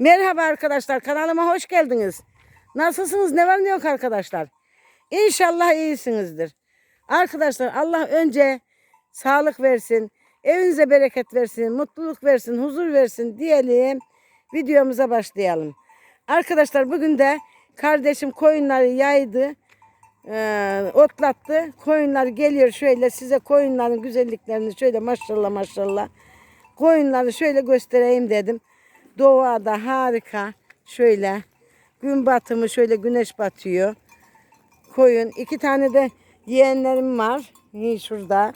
Merhaba arkadaşlar kanalıma hoş geldiniz. Nasılsınız ne var ne yok arkadaşlar. İnşallah iyisinizdir. Arkadaşlar Allah önce sağlık versin. Evinize bereket versin. Mutluluk versin. Huzur versin diyelim. Videomuza başlayalım. Arkadaşlar bugün de kardeşim koyunları yaydı. eee, otlattı. Koyunlar geliyor şöyle size koyunların güzelliklerini şöyle maşallah maşallah. Koyunları şöyle göstereyim dedim. Doğada harika. Şöyle gün batımı şöyle güneş batıyor. Koyun. iki tane de yeğenlerim var. İyi şurada.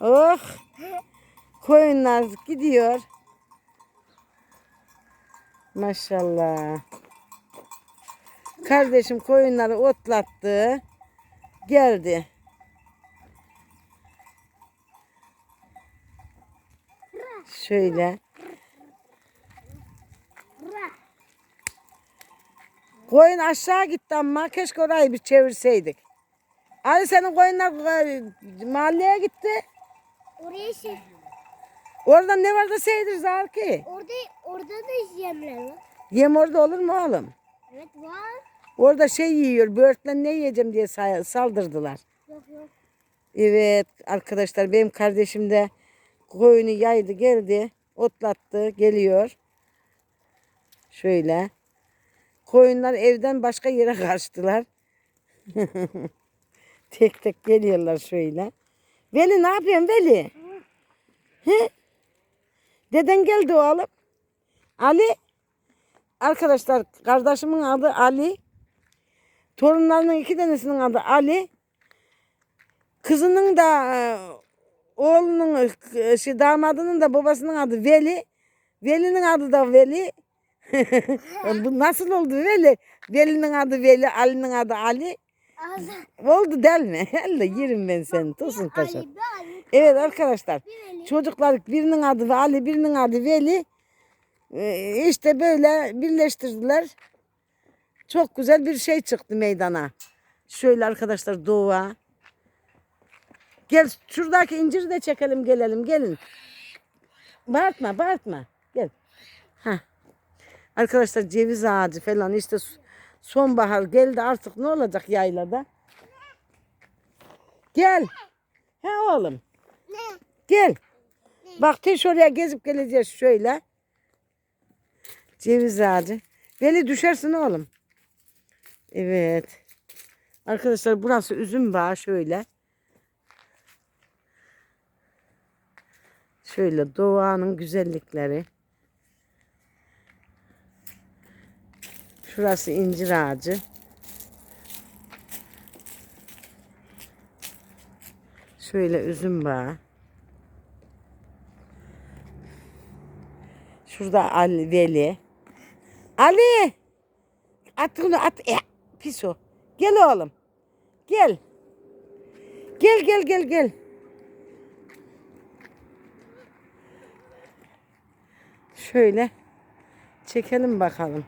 Oh. Koyunlar gidiyor. Maşallah. Kardeşim koyunları otlattı. Geldi. Şöyle. Koyun aşağı gitti ama keşke orayı bir çevirseydik. Ali senin koyunlar e, mahalleye gitti. Oraya şey, Orada ne var da seydir ki? orada orada da yemler var. Yem orada olur mu oğlum? Evet var. Orada şey yiyor. Böğürtlen ne yiyeceğim diye saldırdılar. Yok yok. Evet arkadaşlar benim kardeşim de koyunu yaydı geldi. Otlattı geliyor. Şöyle. Koyunlar evden başka yere kaçtılar. tek tek geliyorlar şöyle. Veli ne yapıyorsun Veli? He? Deden geldi oğlum. Ali. Arkadaşlar kardeşimin adı Ali. Torunlarının iki tanesinin adı Ali. Kızının da e, oğlunun şey, damadının da babasının adı Veli. Veli'nin adı da Veli. Bu nasıl oldu Veli? Veli'nin adı Veli, Ali'nin adı Ali. Oldu del mi? Elle yerim ben seni. Tosun paşa. Evet arkadaşlar. Çocuklar birinin adı Ali, birinin adı Veli. Ee, işte böyle birleştirdiler. Çok güzel bir şey çıktı meydana. Şöyle arkadaşlar doğa. Gel şuradaki inciri de çekelim gelelim gelin. Bağırtma bağırtma. Gel. Heh. Arkadaşlar ceviz ağacı falan işte sonbahar geldi artık ne olacak yaylada? Gel. He oğlum. Ne? Gel. Bak teş oraya gezip geleceğiz şöyle. Ceviz ağacı. Veli düşersin oğlum. Evet. Arkadaşlar burası üzüm bağı şöyle. Şöyle doğanın güzellikleri. Şurası incir ağacı. Şöyle üzüm bağı. Şurada Ali, Veli. Ali! At onu at. E, pis o. Gel oğlum. Gel. Gel gel gel gel. Şöyle çekelim bakalım.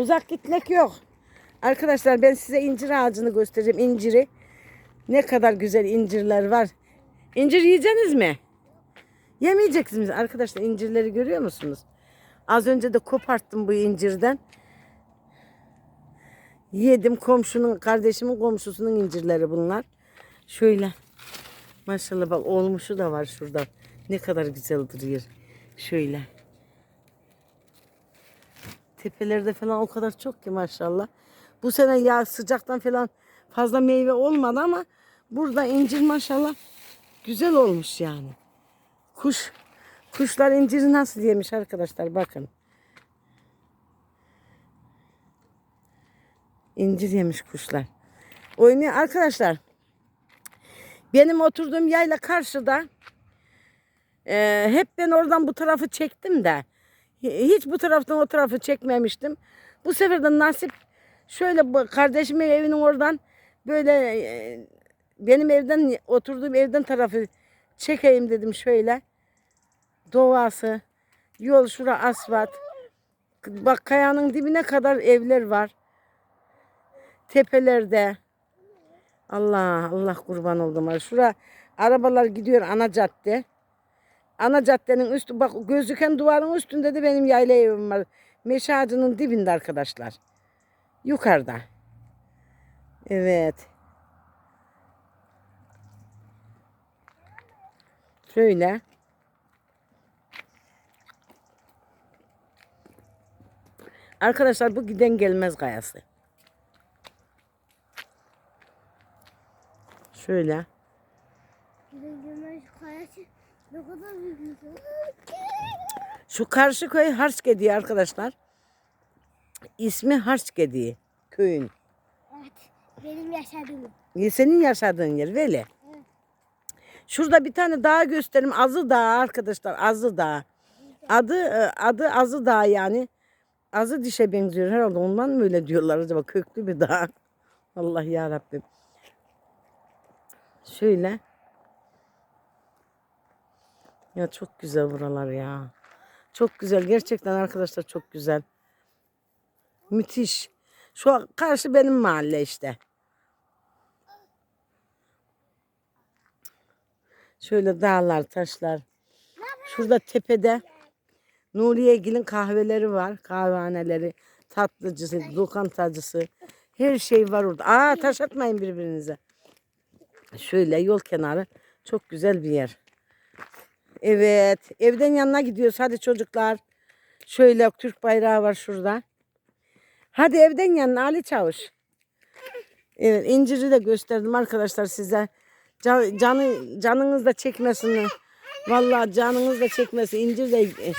Uzak gitmek yok. Arkadaşlar ben size incir ağacını göstereceğim. İnciri. Ne kadar güzel incirler var. İncir yiyeceksiniz mi? Yemeyeceksiniz. Arkadaşlar incirleri görüyor musunuz? Az önce de koparttım bu incirden. Yedim komşunun, kardeşimin komşusunun incirleri bunlar. Şöyle. Maşallah bak olmuşu da var şurada. Ne kadar güzel duruyor. Şöyle. Tepelerde falan o kadar çok ki maşallah. Bu sene ya sıcaktan falan fazla meyve olmadı ama burada incir maşallah güzel olmuş yani. Kuş kuşlar inciri nasıl yemiş arkadaşlar bakın. İncir yemiş kuşlar. Oynuyor arkadaşlar. Benim oturduğum yayla karşıda e, hep ben oradan bu tarafı çektim de hiç bu taraftan o tarafı çekmemiştim. Bu sefer de nasip şöyle kardeşimin evinin oradan böyle e, benim evden oturduğum evden tarafı çekeyim dedim şöyle. Doğası, Yol şura asfalt. Bak kayanın dibine kadar evler var. Tepelerde. Allah Allah kurban oldum. Şura arabalar gidiyor ana cadde. Ana caddenin üstü bak gözüken duvarın üstünde de benim yayla evim var. Meşe ağacının dibinde arkadaşlar. Yukarıda. Evet. Şöyle. Arkadaşlar bu giden gelmez kayası. Şöyle. Gidelim şu kayası ne kadar büyük. Şu karşı köy Harç Gediği arkadaşlar. İsmi Harç Gediği köyün. Evet. Benim yaşadığım. Senin yaşadığın yer. Evet. Şurada bir tane dağ göstereyim. Azı Dağı arkadaşlar. Azı Dağı. Adı e, adı Azı Dağı yani. Azı dişe benziyor herhalde. Ondan mı öyle diyorlar acaba? Köklü bir dağ. Allah ya Rabbim. Şöyle. Ya çok güzel buralar ya. Çok güzel. Gerçekten arkadaşlar çok güzel. Müthiş. Şu karşı benim mahalle işte. Şöyle dağlar, taşlar. Şurada tepede Nuriyegil'in kahveleri var. Kahvehaneleri, tatlıcısı, lokantacısı. Her şey var orada. Aa taş atmayın birbirinize. Şöyle yol kenarı çok güzel bir yer. Evet, evden yanına gidiyoruz. Hadi çocuklar. Şöyle Türk bayrağı var şurada. Hadi evden yanına Ali Çavuş. Evet, inciri de gösterdim arkadaşlar size. Can, canı, canınız da çekmesin. Vallahi canınız da çekmesin. İncir de e,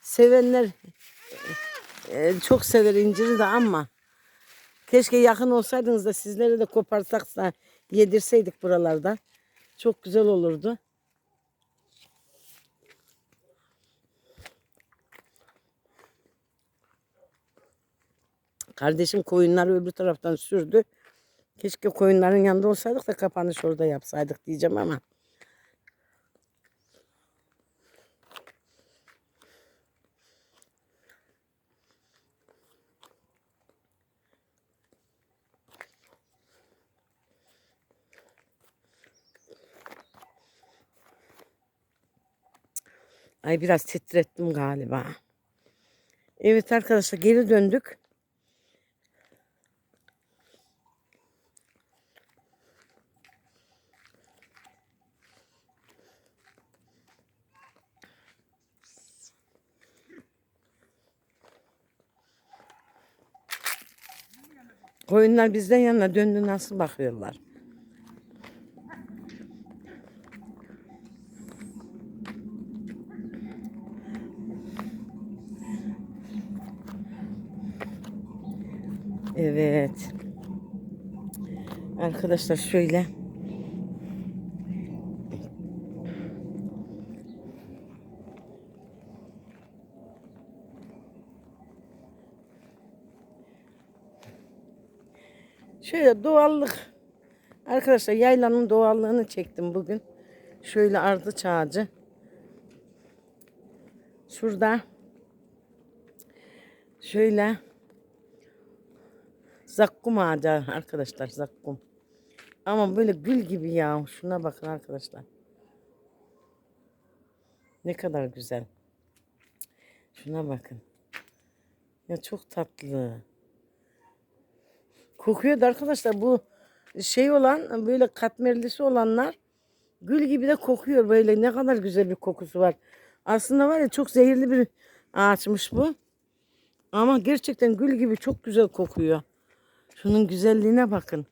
sevenler e, çok sever inciri de ama keşke yakın olsaydınız da sizleri de koparsak da yedirseydik buralarda. Çok güzel olurdu. Kardeşim koyunları öbür taraftan sürdü. Keşke koyunların yanında olsaydık da kapanış orada yapsaydık diyeceğim ama. Ay biraz titrettim galiba. Evet arkadaşlar geri döndük. Koyunlar bizden yanına döndü nasıl bakıyorlar. Evet. Arkadaşlar şöyle. Şöyle doğallık. Arkadaşlar yaylanın doğallığını çektim bugün. Şöyle ardıç ağacı. Şurada. Şöyle. Zakkum ağacı arkadaşlar zakkum. Ama böyle gül gibi ya. Şuna bakın arkadaşlar. Ne kadar güzel. Şuna bakın. Ya çok tatlı. Kokuyor da arkadaşlar bu şey olan böyle katmerlisi olanlar gül gibi de kokuyor böyle ne kadar güzel bir kokusu var. Aslında var ya çok zehirli bir ağaçmış bu. Ama gerçekten gül gibi çok güzel kokuyor. Şunun güzelliğine bakın.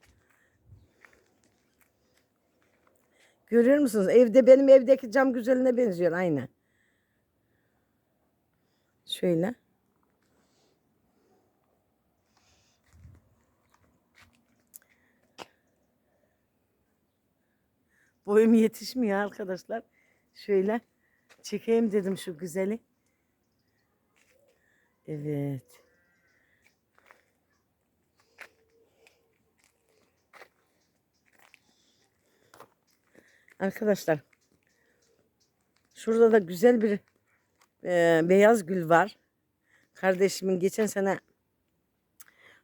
Görüyor musunuz? Evde benim evdeki cam güzeline benziyor aynı. Şöyle. Boyum yetişmiyor arkadaşlar. Şöyle çekeyim dedim şu güzeli. Evet. Arkadaşlar şurada da güzel bir e, beyaz gül var. Kardeşimin geçen sene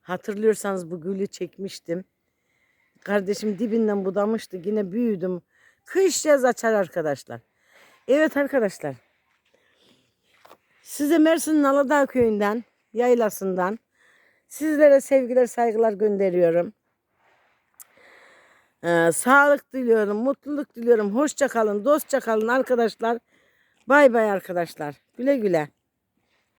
hatırlıyorsanız bu gülü çekmiştim. Kardeşim dibinden budamıştı. Yine büyüdüm. Kış yaz açar arkadaşlar. Evet arkadaşlar. Size Mersin'in Aladağ köyünden, yaylasından sizlere sevgiler, saygılar gönderiyorum. Ee, sağlık diliyorum, mutluluk diliyorum. Hoşça kalın, dostça kalın arkadaşlar. Bay bay arkadaşlar. Güle güle.